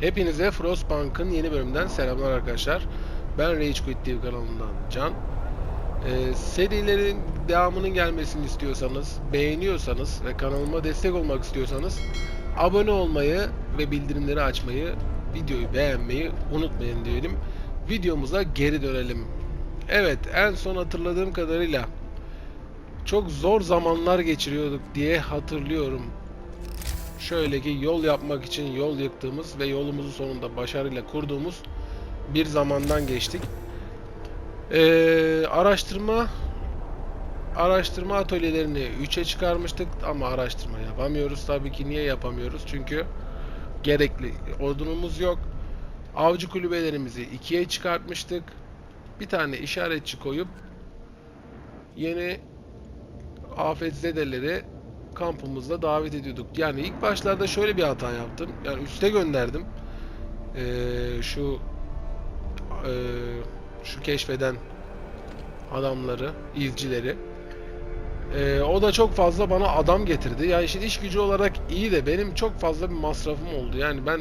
Hepinize Frostbank'ın yeni bölümünden selamlar arkadaşlar. Ben Rage Quit TV kanalından Can. Ee, serilerin devamının gelmesini istiyorsanız, beğeniyorsanız ve kanalıma destek olmak istiyorsanız abone olmayı ve bildirimleri açmayı, videoyu beğenmeyi unutmayın diyelim. Videomuza geri dönelim. Evet, en son hatırladığım kadarıyla çok zor zamanlar geçiriyorduk diye hatırlıyorum şöyle ki yol yapmak için yol yıktığımız ve yolumuzu sonunda başarıyla kurduğumuz bir zamandan geçtik. Ee, araştırma araştırma atölyelerini 3'e çıkarmıştık ama araştırma yapamıyoruz tabii ki niye yapamıyoruz çünkü gerekli odunumuz yok. Avcı kulübelerimizi 2'ye çıkartmıştık. Bir tane işaretçi koyup yeni afetzedeleri kampımızda davet ediyorduk. Yani ilk başlarda şöyle bir hata yaptım. Yani üste gönderdim. Ee, şu ee, şu keşfeden adamları, izcileri. Ee, o da çok fazla bana adam getirdi. Yani işte iş gücü olarak iyi de benim çok fazla bir masrafım oldu. Yani ben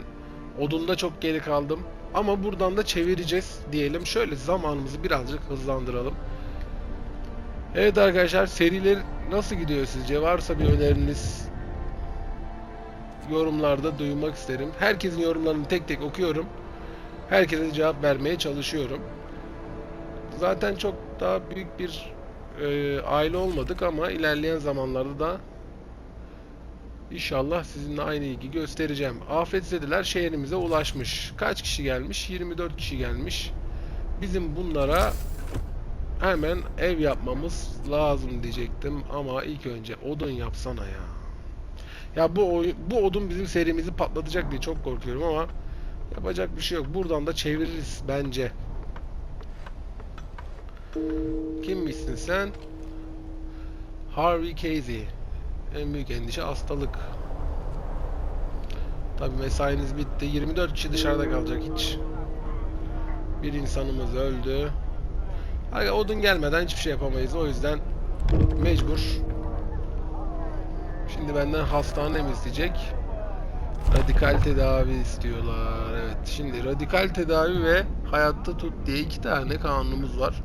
odunda çok geri kaldım. Ama buradan da çevireceğiz diyelim. Şöyle zamanımızı birazcık hızlandıralım. Evet arkadaşlar seriler nasıl gidiyor sizce? Varsa bir öneriniz yorumlarda duymak isterim. Herkesin yorumlarını tek tek okuyorum. Herkese cevap vermeye çalışıyorum. Zaten çok daha büyük bir e, aile olmadık ama ilerleyen zamanlarda da inşallah sizinle aynı ilgi göstereceğim. Afetzediler şehrimize ulaşmış. Kaç kişi gelmiş? 24 kişi gelmiş. Bizim bunlara hemen ev yapmamız lazım diyecektim ama ilk önce odun yapsana ya. Ya bu bu odun bizim serimizi patlatacak diye çok korkuyorum ama yapacak bir şey yok. Buradan da çeviririz bence. Kimmişsin sen? Harvey Casey. En büyük endişe hastalık. Tabi mesainiz bitti. 24 kişi dışarıda kalacak hiç. Bir insanımız öldü. Odun gelmeden hiçbir şey yapamayız. O yüzden mecbur. Şimdi benden hastane mi isteyecek? Radikal tedavi istiyorlar. Evet. Şimdi radikal tedavi ve hayatta tut diye iki tane kanunumuz var.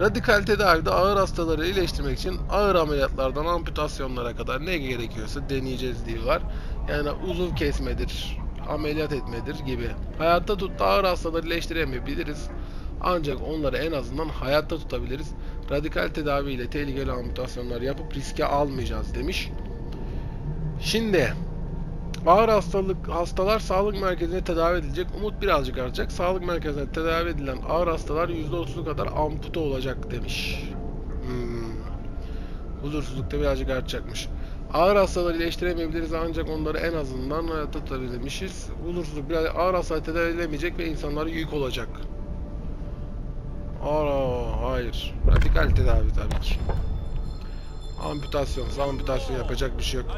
Radikal tedavide ağır hastaları iyileştirmek için ağır ameliyatlardan amputasyonlara kadar ne gerekiyorsa deneyeceğiz diyorlar. Yani uzuv kesmedir, ameliyat etmedir gibi. Hayatta tut ağır hastaları iyileştiremeyebiliriz. Ancak onları en azından hayatta tutabiliriz. Radikal tedavi ile tehlikeli amputasyonlar yapıp riske almayacağız demiş. Şimdi ağır hastalık hastalar sağlık merkezine tedavi edilecek. Umut birazcık artacak. Sağlık merkezine tedavi edilen ağır hastalar %30'u kadar ampute olacak demiş. Hmm. Huzursuzlukta birazcık artacakmış. Ağır hastaları iyileştiremeyebiliriz ancak onları en azından hayatta tutabilirmişiz. Huzursuzluk biraz ağır hastaları tedavi edilemeyecek ve insanlara yük olacak. Aa, hayır. Radikal tedavi tabii ki. Amputasyon, amputasyon yapacak bir şey yok.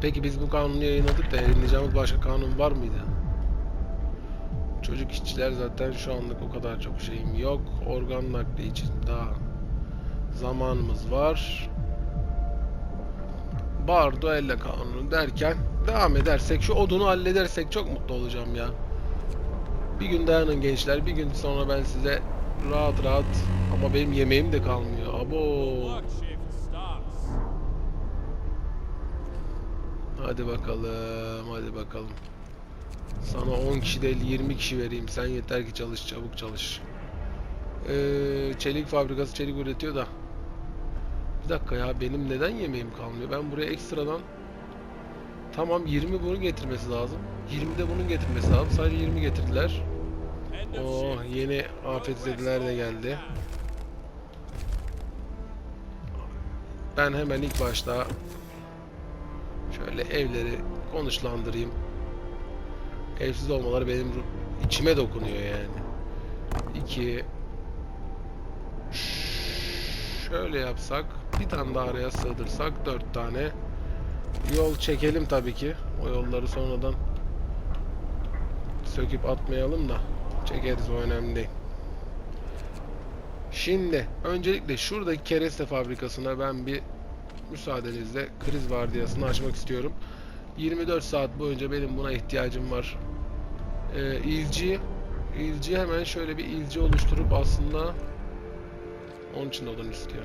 Peki biz bu kanunu yayınladık da yayınlayacağımız başka kanun var mıydı? Çocuk işçiler zaten şu anlık o kadar çok şeyim yok. Organ nakli için daha zamanımız var. Bardo elle kanunu derken devam edersek şu odunu halledersek çok mutlu olacağım ya. Bir gün dayanın gençler. Bir gün sonra ben size rahat rahat ama benim yemeğim de kalmıyor. Abo. Hadi bakalım, hadi bakalım. Sana 10 kişi değil 20 kişi vereyim. Sen yeter ki çalış, çabuk çalış. Ee, çelik fabrikası çelik üretiyor da. Bir dakika ya benim neden yemeğim kalmıyor? Ben buraya ekstradan Tamam 20 bunu getirmesi lazım. 20 de bunun getirmesi lazım. Sadece 20 getirdiler. Oo shift. yeni afetzediler de geldi. Ben hemen ilk başta şöyle evleri konuşlandırayım. Evsiz olmaları benim içime dokunuyor yani. İki şöyle yapsak bir tane daha araya sığdırsak dört tane yol çekelim tabii ki. O yolları sonradan söküp atmayalım da çekeriz o önemli değil. Şimdi öncelikle şuradaki kereste fabrikasına ben bir müsaadenizle kriz vardiyasını açmak istiyorum. 24 saat boyunca benim buna ihtiyacım var. Ee, ilci ilci hemen şöyle bir ilci oluşturup aslında onun için odun istiyor.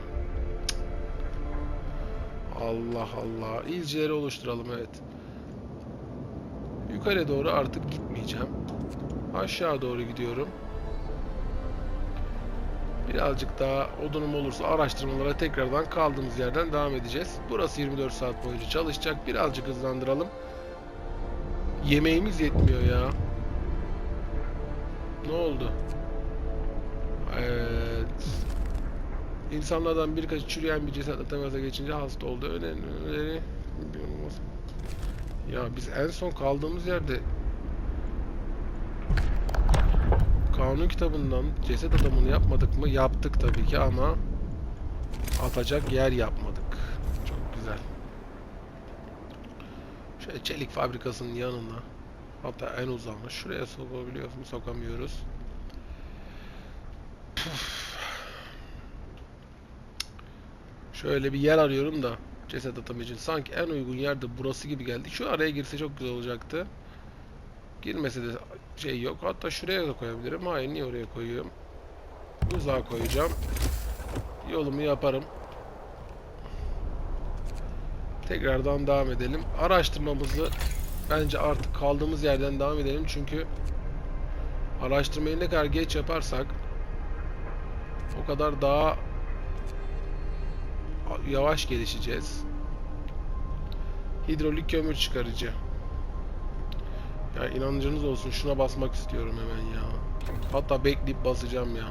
Allah Allah. İlcileri oluşturalım evet. Yukarı doğru artık gitmeyeceğim. Aşağı doğru gidiyorum. Birazcık daha odunum olursa araştırmalara tekrardan kaldığımız yerden devam edeceğiz. Burası 24 saat boyunca çalışacak. Birazcık hızlandıralım. Yemeğimiz yetmiyor ya. Ne oldu? Evet. İnsanlardan birkaç çürüyen bir cesetle temasa geçince hasta oldu. Önemli. Ya biz en son kaldığımız yerde kanun kitabından ceset adamını yapmadık mı? Yaptık tabii ki ama atacak yer yapmadık. Çok güzel. Şöyle çelik fabrikasının yanına hatta en uzağına şuraya sokabiliyoruz mu? Sokamıyoruz. Püf. Şöyle bir yer arıyorum da ceset atım için. Sanki en uygun yerde burası gibi geldi. Şu araya girse çok güzel olacaktı. Girmese de şey yok. Hatta şuraya da koyabilirim. Hayır niye oraya koyuyorum? Uzağa koyacağım. Yolumu yaparım. Tekrardan devam edelim. Araştırmamızı bence artık kaldığımız yerden devam edelim. Çünkü araştırmayı ne kadar geç yaparsak o kadar daha yavaş gelişeceğiz. Hidrolik kömür çıkarıcı. Ya inancınız olsun şuna basmak istiyorum hemen ya. Hatta bekleyip basacağım ya.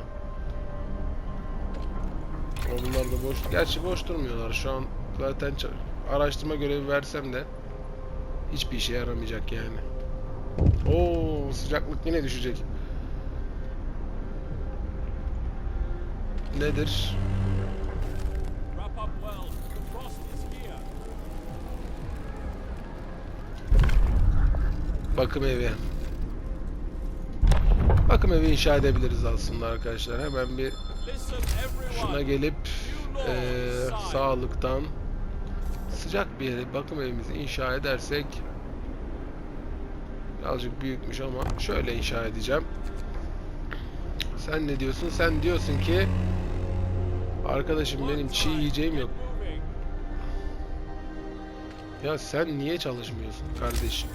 Bunlar da boş. Gerçi boş durmuyorlar şu an. Zaten araştırma görevi versem de hiçbir işe yaramayacak yani. Oo sıcaklık yine düşecek. Nedir? Bakım evi. Bakım evi inşa edebiliriz aslında arkadaşlar. Hemen bir şuna gelip eee, sağlıktan sıcak bir yere bakım evimizi inşa edersek birazcık büyükmüş ama şöyle inşa edeceğim. Sen ne diyorsun? Sen diyorsun ki arkadaşım benim çiğ yiyeceğim yok. Ya sen niye çalışmıyorsun kardeşim?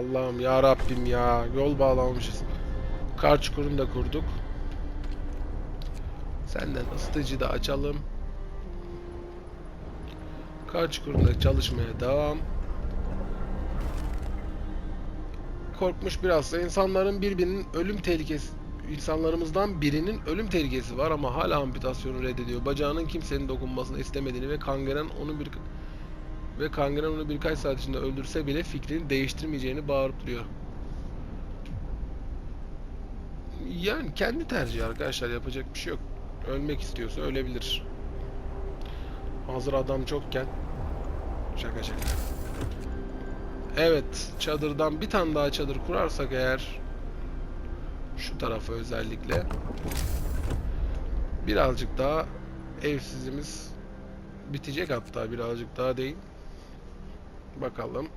Allah'ım ya Rabbim ya yol bağlamışız. Kar çukurunu da kurduk. Senden ısıtıcı da açalım. Kar çukurunda çalışmaya devam. Korkmuş biraz da insanların birbirinin ölüm tehlikesi insanlarımızdan birinin ölüm tehlikesi var ama hala amputasyonu reddediyor. Bacağının kimsenin dokunmasını istemediğini ve kangren onu bir ve kangren onu birkaç saat içinde öldürse bile fikrini değiştirmeyeceğini bağırıp duruyor. Yani kendi tercihi arkadaşlar yapacak bir şey yok. Ölmek istiyorsa ölebilir. Hazır adam çokken şaka şaka. Evet, çadırdan bir tane daha çadır kurarsak eğer şu tarafa özellikle birazcık daha evsizimiz bitecek hatta birazcık daha değil. Bakalım.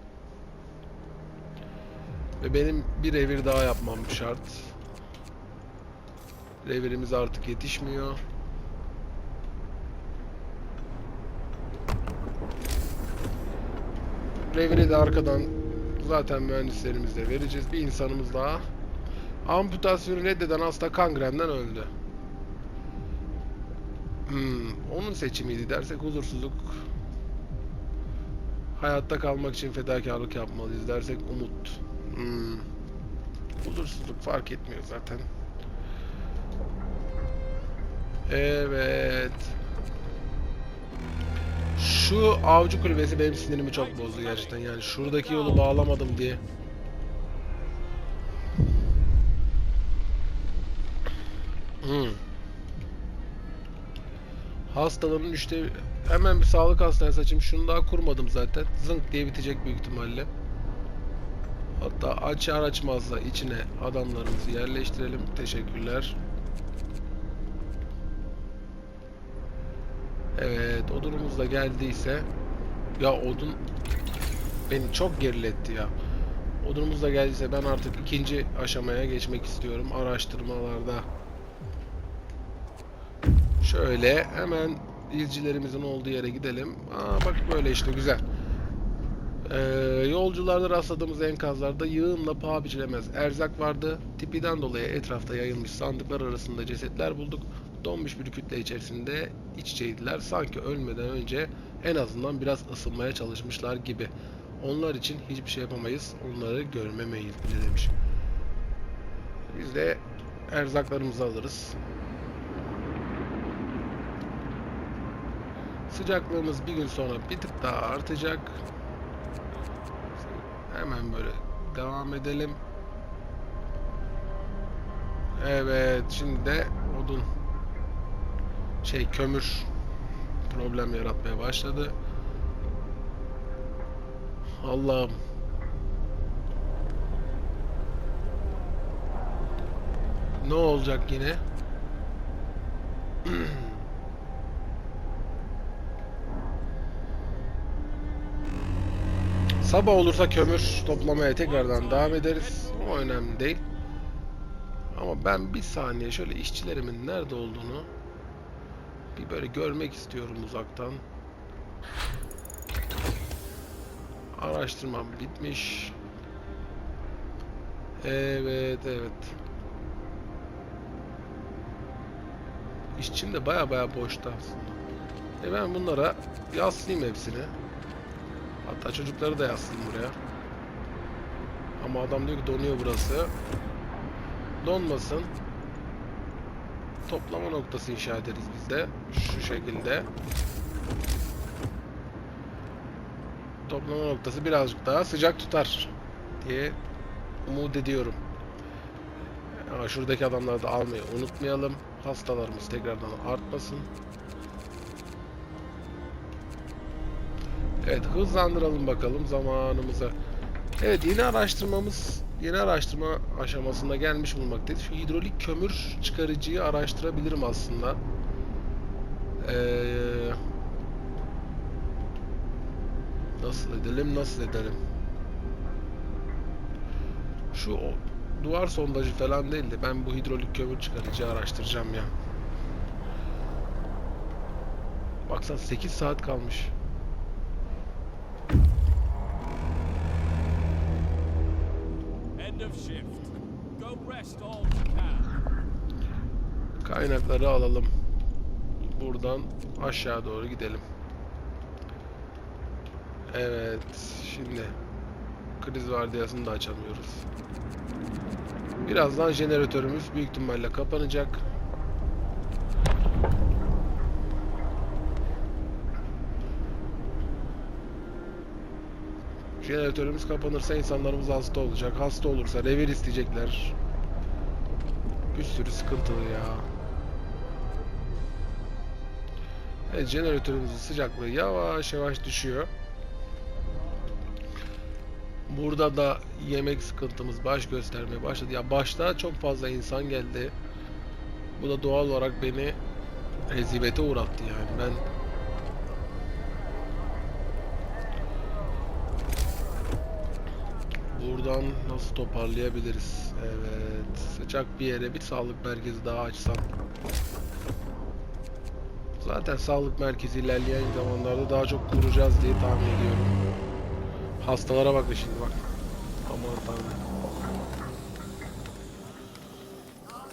Ve benim bir revir daha yapmam şart. Revirimiz artık yetişmiyor. Reviri de arkadan zaten mühendislerimizle vereceğiz. Bir insanımız daha. Amputasyonu reddeden hasta kangrenden öldü. Hmm, onun seçimiydi dersek huzursuzluk. Hayatta kalmak için fedakarlık yapmalıyız dersek umut. Hmm. Huzursuzluk fark etmiyor zaten. Evet. Şu avcı kulübesi benim sinirimi çok bozdu gerçekten. Yani şuradaki yolu bağlamadım diye. Hmm. Hastalığın üçte hemen bir sağlık hastanesi açayım. Şunu daha kurmadım zaten. Zınk diye bitecek büyük ihtimalle. Hatta açar açmaz da içine adamlarımızı yerleştirelim. Teşekkürler. Evet, odunumuz da geldiyse Ya odun beni çok geriletti ya. Odunumuz da geldiyse ben artık ikinci aşamaya geçmek istiyorum araştırmalarda. Şöyle hemen izcilerimizin olduğu yere gidelim. Aa bak böyle işte güzel. Ee, yolcularda rastladığımız enkazlarda yığınla paha biçilemez erzak vardı. Tipiden dolayı etrafta yayılmış sandıklar arasında cesetler bulduk. Donmuş bir kütle içerisinde iç içeydiler. Sanki ölmeden önce en azından biraz ısınmaya çalışmışlar gibi. Onlar için hiçbir şey yapamayız. Onları görmemeyiz bile demiş. Biz de erzaklarımızı alırız. Sıcaklığımız bir gün sonra bir tık daha artacak. Hemen böyle devam edelim. Evet, şimdi de odun şey kömür problem yaratmaya başladı. Allah'ım. Ne olacak yine? Sabah olursa kömür toplamaya tekrardan devam ederiz. O önemli değil. Ama ben bir saniye şöyle işçilerimin nerede olduğunu bir böyle görmek istiyorum uzaktan. Araştırmam bitmiş. Evet, evet. İşçim de baya baya boşta aslında. E ben bunlara yaslayayım hepsini. Hatta çocukları da yaslayayım buraya. Ama adam diyor ki donuyor burası. Donmasın. Toplama noktası inşa ederiz biz de. Şu şekilde. Toplama noktası birazcık daha sıcak tutar diye umut ediyorum. Aa, şuradaki adamları da almayı unutmayalım. Hastalarımız tekrardan artmasın. Evet hızlandıralım bakalım zamanımıza. Evet yeni araştırmamız yeni araştırma aşamasında gelmiş bulunmaktayız. Şu hidrolik kömür çıkarıcıyı araştırabilirim aslında. Ee, nasıl edelim nasıl edelim. Şu o, duvar sondajı falan değil de ben bu hidrolik kömür çıkarıcıyı araştıracağım ya. Baksana 8 saat kalmış. Kaynakları alalım. Buradan aşağı doğru gidelim. Evet, şimdi kriz vardiyasını da açamıyoruz. Birazdan jeneratörümüz büyük ihtimalle kapanacak. Jeneratörümüz kapanırsa insanlarımız hasta olacak. Hasta olursa revir isteyecekler. Bir sürü sıkıntılı ya. Evet, jeneratörümüzün sıcaklığı yavaş yavaş düşüyor. Burada da yemek sıkıntımız baş göstermeye başladı. Ya başta çok fazla insan geldi. Bu da doğal olarak beni rezibete uğrattı yani. Ben buradan nasıl toparlayabiliriz? Evet, sıcak bir yere bir sağlık merkezi daha açsam. Zaten sağlık merkezi ilerleyen zamanlarda daha çok kuracağız diye tahmin ediyorum. Hastalara bakın şimdi bak. Aman tanrım.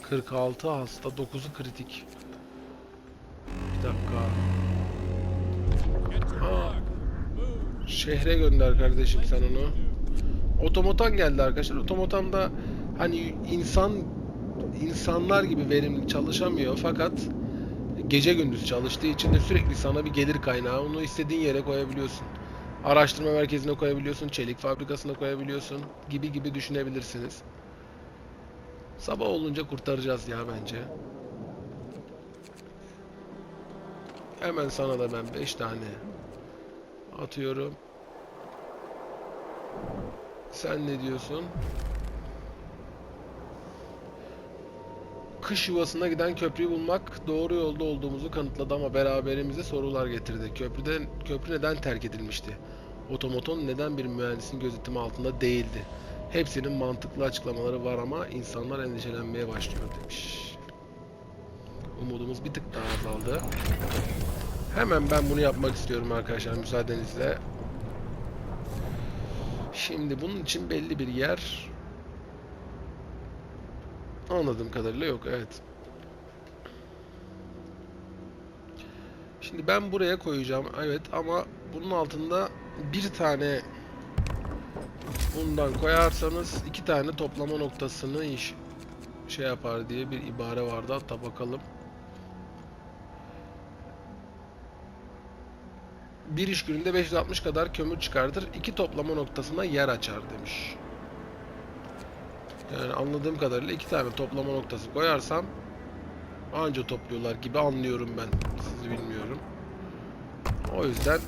46 hasta, 9'u kritik. Bir dakika. Aa, şehre gönder kardeşim sen onu. Otomotan geldi arkadaşlar. Otomotan hani insan insanlar gibi verimli çalışamıyor fakat gece gündüz çalıştığı için de sürekli sana bir gelir kaynağı. Onu istediğin yere koyabiliyorsun. Araştırma merkezine koyabiliyorsun, çelik fabrikasına koyabiliyorsun gibi gibi düşünebilirsiniz. Sabah olunca kurtaracağız ya bence. Hemen sana da ben 5 tane atıyorum. Sen ne diyorsun? Kış yuvasına giden köprüyü bulmak doğru yolda olduğumuzu kanıtladı ama beraberimize sorular getirdi. Köprüden köprü neden terk edilmişti? Otomoton neden bir mühendisin gözetimi altında değildi? Hepsinin mantıklı açıklamaları var ama insanlar endişelenmeye başlıyor demiş. Umudumuz bir tık daha azaldı. Hemen ben bunu yapmak istiyorum arkadaşlar müsaadenizle. Şimdi bunun için belli bir yer anladığım kadarıyla yok evet. Şimdi ben buraya koyacağım evet ama bunun altında bir tane bundan koyarsanız iki tane toplama noktasını iş şey yapar diye bir ibare vardı hatta bakalım. Bir iş gününde 560 kadar kömür çıkartır. iki toplama noktasına yer açar demiş. Yani anladığım kadarıyla iki tane toplama noktası koyarsam anca topluyorlar gibi anlıyorum ben. Sizi bilmiyorum. O yüzden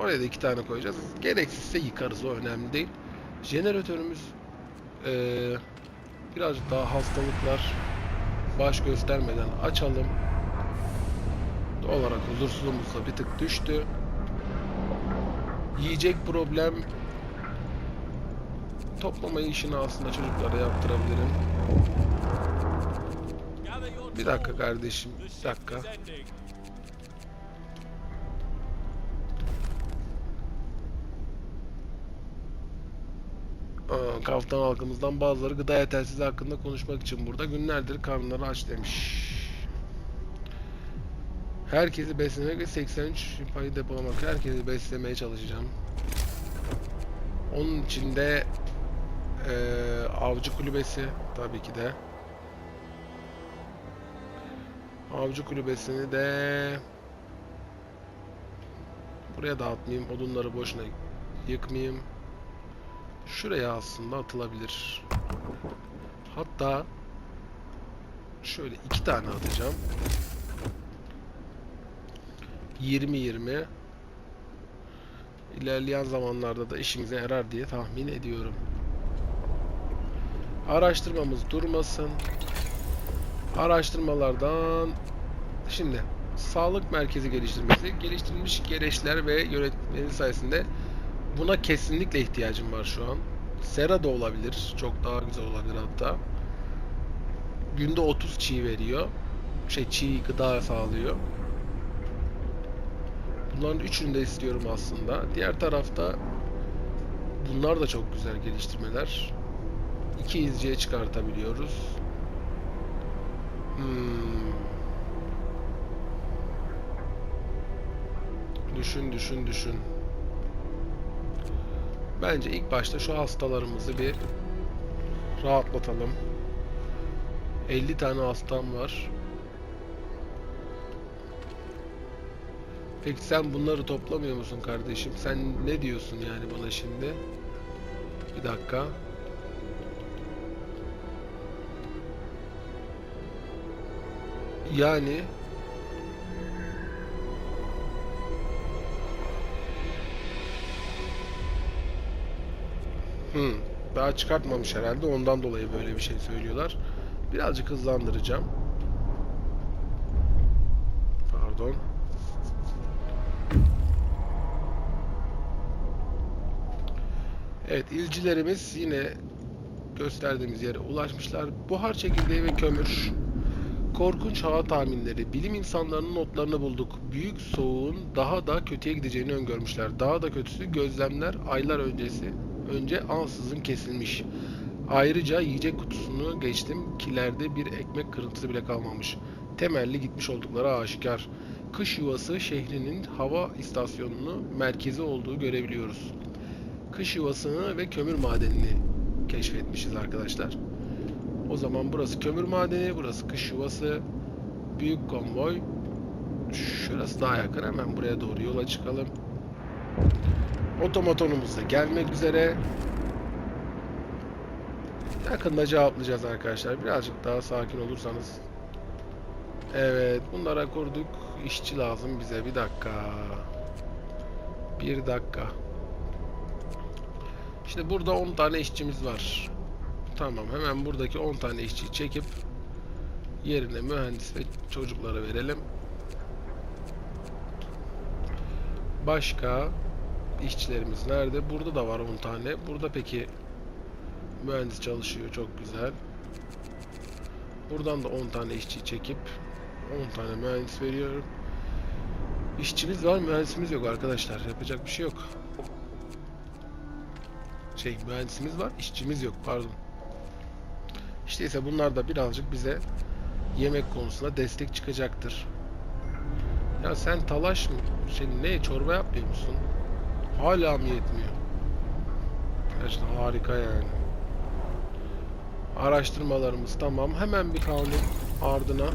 oraya da iki tane koyacağız. Gereksizse yıkarız o önemli değil. Jeneratörümüz eee birazcık daha hastalıklar baş göstermeden açalım. Olarak huzursuzluğumuz da bir tık düştü. Yiyecek problem toplama işini aslında çocuklara yaptırabilirim. Bir dakika kardeşim, bir dakika. Aa, Kaftan halkımızdan bazıları gıda yetersizliği hakkında konuşmak için burada günlerdir karnları aç demiş. Herkesi beslemek ve 83 payı depolamak. Herkesi beslemeye çalışacağım. Onun içinde eee avcı kulübesi tabii ki de. Avcı kulübesini de buraya dağıtmayayım. Odunları boşuna yıkmayayım. Şuraya aslında atılabilir. Hatta şöyle iki tane atacağım. 20-20 ilerleyen zamanlarda da işimize yarar diye tahmin ediyorum. Araştırmamız durmasın. Araştırmalardan şimdi sağlık merkezi geliştirmesi geliştirilmiş gereçler ve yönetmeni sayesinde Buna kesinlikle ihtiyacım var şu an. Sera da olabilir. Çok daha güzel olabilir hatta. Günde 30 çiğ veriyor. Şey çiğ gıda sağlıyor. Bunların üçünü de istiyorum aslında. Diğer tarafta bunlar da çok güzel geliştirmeler. İki izciye çıkartabiliyoruz. Hmm. Düşün düşün düşün. Bence ilk başta şu hastalarımızı bir rahatlatalım. 50 tane hastam var. Peki sen bunları toplamıyor musun kardeşim? Sen ne diyorsun yani bana şimdi? Bir dakika. Yani Hmm, daha çıkartmamış herhalde. Ondan dolayı böyle bir şey söylüyorlar. Birazcık hızlandıracağım. Pardon. Evet, ilcilerimiz yine gösterdiğimiz yere ulaşmışlar. Buhar çekirdeği ve kömür. Korkunç hava tahminleri. Bilim insanlarının notlarını bulduk. Büyük soğuğun daha da kötüye gideceğini öngörmüşler. Daha da kötüsü gözlemler aylar öncesi önce ansızın kesilmiş. Ayrıca yiyecek kutusunu geçtim. Kilerde bir ekmek kırıntısı bile kalmamış. Temelli gitmiş oldukları aşikar. Kış yuvası şehrinin hava istasyonunu merkezi olduğu görebiliyoruz. Kış yuvasını ve kömür madenini keşfetmişiz arkadaşlar. O zaman burası kömür madeni, burası kış yuvası. Büyük konvoy. Şurası daha yakın. Hemen buraya doğru yola çıkalım. Otomotonumuz da gelmek üzere. Yakında cevaplayacağız arkadaşlar. Birazcık daha sakin olursanız. Evet, bunlara kurduk. İşçi lazım bize. Bir dakika. Bir dakika. Şimdi burada 10 tane işçimiz var. Tamam hemen buradaki 10 tane işçiyi çekip yerine mühendis ve çocuklara verelim. Başka işçilerimiz nerede? Burada da var 10 tane. Burada peki mühendis çalışıyor. Çok güzel. Buradan da 10 tane işçi çekip 10 tane mühendis veriyorum. İşçimiz var, mühendisimiz yok arkadaşlar. Yapacak bir şey yok. Şey, mühendisimiz var, işçimiz yok. Pardon. İşte ise bunlar da birazcık bize yemek konusunda destek çıkacaktır. Ya sen talaş mı? Şey ne çorba yapmıyor musun? Hala mı yetmiyor? Gerçekten harika yani. Araştırmalarımız tamam. Hemen bir kanun ardına.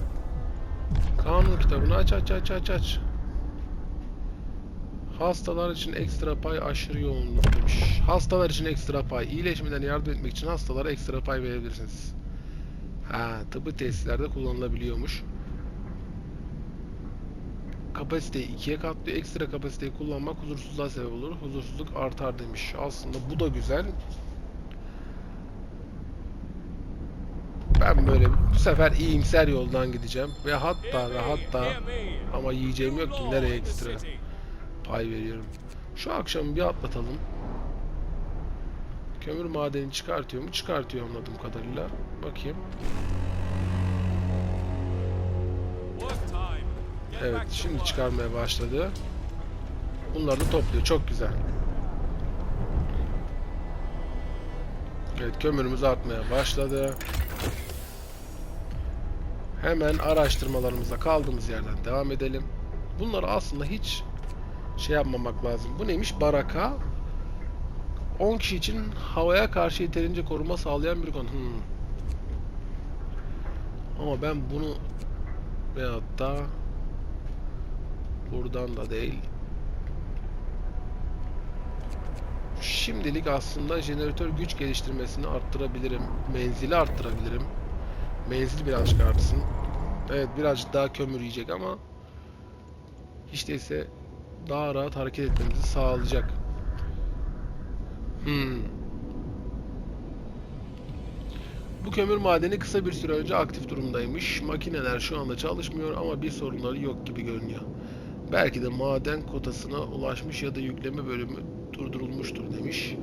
Kanun kitabını aç aç aç aç aç. Hastalar için ekstra pay aşırı yoğunluk demiş. Hastalar için ekstra pay. İyileşmeden yardım etmek için hastalara ekstra pay verebilirsiniz. Ha, tıbbi tesislerde kullanılabiliyormuş. Kapasiteyi ikiye katlıyor. Ekstra kapasiteyi kullanmak huzursuzluğa sebep olur. Huzursuzluk artar demiş. Aslında bu da güzel. Ben böyle bu sefer iyimser yoldan gideceğim. Ve hatta ve hatta ama yiyeceğim yok ki nereye ekstra pay veriyorum. Şu akşamı bir atlatalım. Kömür madeni çıkartıyor mu? Çıkartıyor anladığım kadarıyla. Bakayım. Evet şimdi çıkarmaya başladı. Bunları da topluyor. Çok güzel. Evet kömürümüz artmaya başladı. Hemen araştırmalarımıza kaldığımız yerden devam edelim. Bunları aslında hiç şey yapmamak lazım. Bu neymiş? Baraka 10 kişi için havaya karşı yeterince koruma sağlayan bir konu. Hmm. Ama ben bunu veyahut da buradan da değil. Şimdilik aslında jeneratör güç geliştirmesini arttırabilirim. Menzili arttırabilirim. Menzil birazcık artsın. Evet birazcık daha kömür yiyecek ama hiç değilse daha rahat hareket etmemizi sağlayacak. Hmm. Bu kömür madeni kısa bir süre önce aktif durumdaymış. Makineler şu anda çalışmıyor ama bir sorunları yok gibi görünüyor. Belki de maden kotasına ulaşmış ya da yükleme bölümü durdurulmuştur demiş.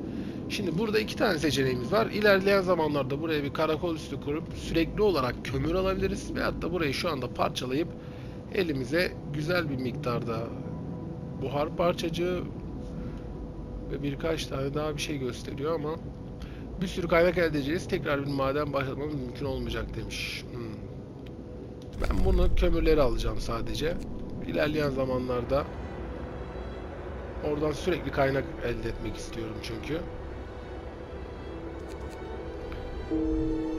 Şimdi burada iki tane seçeneğimiz var. İlerleyen zamanlarda buraya bir karakol üstü kurup sürekli olarak kömür alabiliriz. Veyahut da burayı şu anda parçalayıp elimize güzel bir miktarda buhar parçacığı ve birkaç tane daha bir şey gösteriyor ama bir sürü kaynak elde edeceğiz. Tekrar bir maden başlatmamız mümkün olmayacak demiş. Hmm. Ben bunu kömürleri alacağım sadece. İlerleyen zamanlarda oradan sürekli kaynak elde etmek istiyorum çünkü.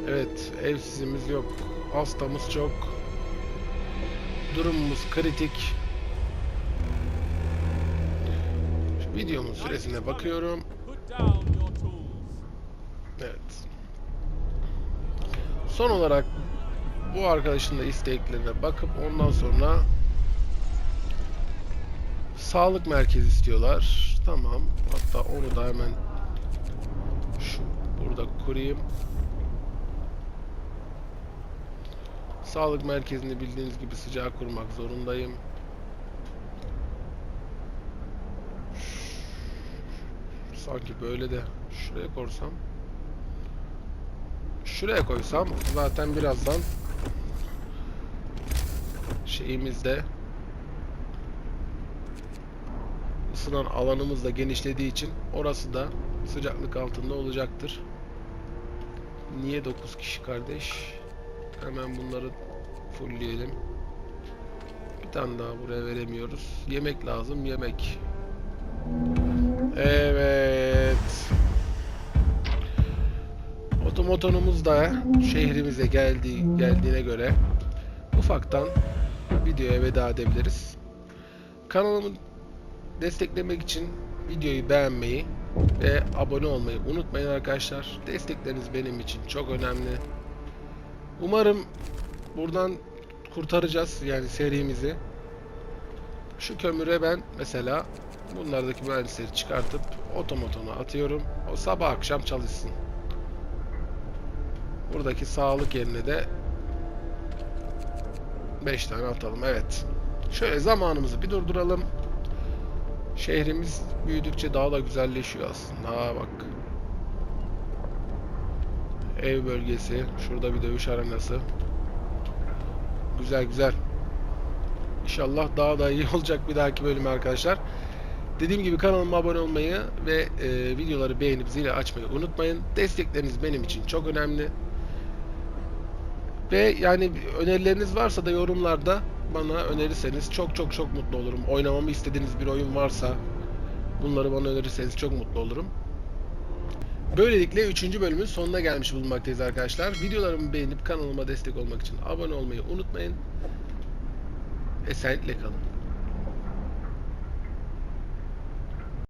Evet, evsizimiz yok. Hastamız çok. Durumumuz kritik. Şu videomun süresine bakıyorum. Evet. Son olarak bu arkadaşın da isteklerine bakıp ondan sonra sağlık merkezi istiyorlar. Tamam. Hatta onu da hemen şu burada kurayım. Sağlık merkezini bildiğiniz gibi sıcağa kurmak zorundayım. Sanki böyle de şuraya koysam. Şuraya koysam zaten birazdan şeyimizde ısınan alanımız da genişlediği için orası da sıcaklık altında olacaktır. Niye 9 kişi kardeş? Hemen bunları fullleyelim. Bir tane daha buraya veremiyoruz. Yemek lazım, yemek. Evet. Otomotonumuz da şehrimize geldi, geldiğine göre ufaktan videoya veda edebiliriz. Kanalımı desteklemek için videoyu beğenmeyi ve abone olmayı unutmayın arkadaşlar. Destekleriniz benim için çok önemli. Umarım buradan kurtaracağız yani serimizi. Şu kömüre ben mesela bunlardaki mühendisleri çıkartıp otomotona atıyorum. O sabah akşam çalışsın. Buradaki sağlık yerine de 5 tane atalım. Evet. Şöyle zamanımızı bir durduralım. Şehrimiz büyüdükçe daha da güzelleşiyor aslında. Ha bak. Ev bölgesi. Şurada bir dövüş arenası. Güzel güzel. İnşallah daha da iyi olacak bir dahaki bölüm arkadaşlar. Dediğim gibi kanalıma abone olmayı ve e, videoları beğenip zili açmayı unutmayın. Destekleriniz benim için çok önemli. Ve yani önerileriniz varsa da yorumlarda bana önerirseniz çok çok çok mutlu olurum. Oynamamı istediğiniz bir oyun varsa bunları bana önerirseniz çok mutlu olurum. Böylelikle 3. bölümün sonuna gelmiş bulunmaktayız arkadaşlar. Videolarımı beğenip kanalıma destek olmak için abone olmayı unutmayın. Esenlikle kalın.